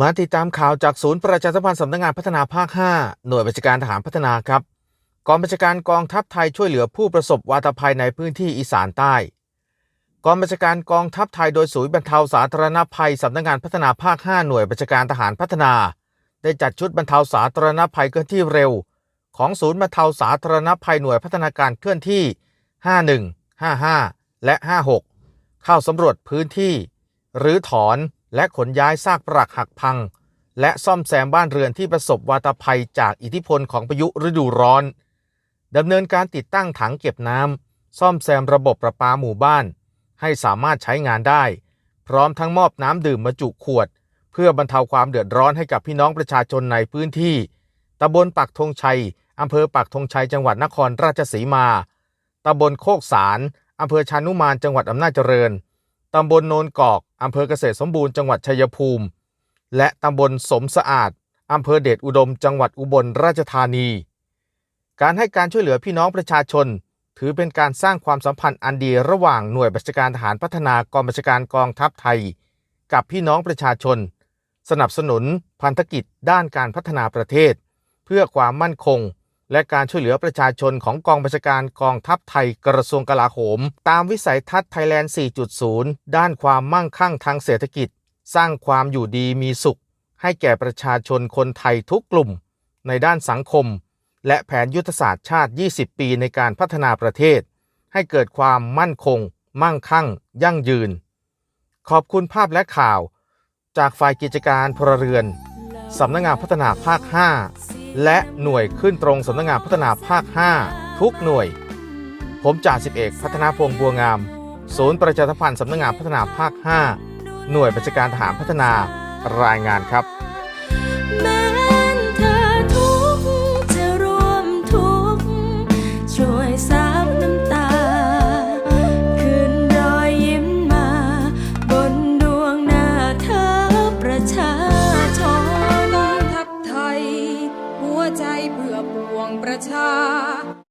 มาติดตามข่าวจากศูนย์ประชาสัมพันธ์สำนักงานพัฒนาภาค 5 หน่วยบัญชาการทหารพัฒนาครับ กองบัญชาการกองทัพไทยช่วยเหลือผู้ประสบวาตภัยในพื้นที่อีสานใต้ กองบัญชาการกองทัพไทยโดยศูนย์บรรเทาสาธารณภัยสำนักงานพัฒนาภาค 5 หน่วยบัญชาการทหารพัฒนา ได้จัดชุดบรรเทาสาธารณภัยเคลื่อนที่เร็ว ของศูนย์บรรเทาสาธารณภัยหน่วยพัฒนาการเคลื่อนที่ 51 55 และ 56 เข้าสำรวจพื้นที่ หรือถอนและขนย้ายซากปรักหักพัง และซ่อมแซมบ้านเรือนที่ประสบวาตภัยจากอิทธิพลของพายุฤดูร้อนดำเนินการติดตั้งถังเก็บน้ำซ่อมแซมระบบประปาหมู่บ้าน ให้สามารถใช้งานได้ พร้อมทั้งมอบน้ำดื่มบรรจุขวด เพื่อบรรเทาความเดือดร้อนให้กับพี่น้องประชาชนในพื้นที่ตำบลปักธงชัยอำเภอปักธงชัยจังหวัดนครราชสีมาตำบลโคกสาร อำเภอชานุมานจังหวัดอำนาจเจริญตำบลโนนกอกอำเภอเกษตรสมบูรณ์จังหวัดชัยภูมิ และตำบลสมสะอาดอำเภอเดชอุดม จังหวัดอุบลราชธานี การให้การช่วยเหลือพี่น้องประชาชน ถือเป็นการสร้างความสัมพันธ์อันดีระหว่างหน่วยบัญชาการทหารพัฒนากองบัญชาการกองทัพไทย กับพี่น้องประชาชน สนับสนุนพันธกิจด้านการพัฒนาประเทศ เพื่อความมั่นคง และการช่วยเหลือประชาชนของกองบัญชาการกองทัพไทยกระทรวงกลาโหม ตามวิสัยทัศน์ไทยแลนด์ 4.0 ด้านความมั่งคั่งทางเศรษฐกิจ สร้างความอยู่ดีมีสุข ให้แก่ประชาชนคนไทยทุกกลุ่ม ในด้านสังคม และแผนยุทธศาสตร์ชาติ 20 ปีในการพัฒนาประเทศ ให้เกิดความมั่นคง มั่งคั่ง ยั่งยืน ขอบคุณภาพและข่าว จากฝ่ายกิจการพลเรือนสำนักงานพัฒนาภาค 5 และหน่วยขึ้นตรงสำนักงานพัฒนาภาค 5 ทุกหน่วย ผมจ่าสิบเอกพัฒนาพงษ์บัวงาม ศูนย์ประชาสัมพันธ์สำนักงานพัฒนาภาค 5 หน่วยบัญชาการทหารพัฒนารายงานครับ อ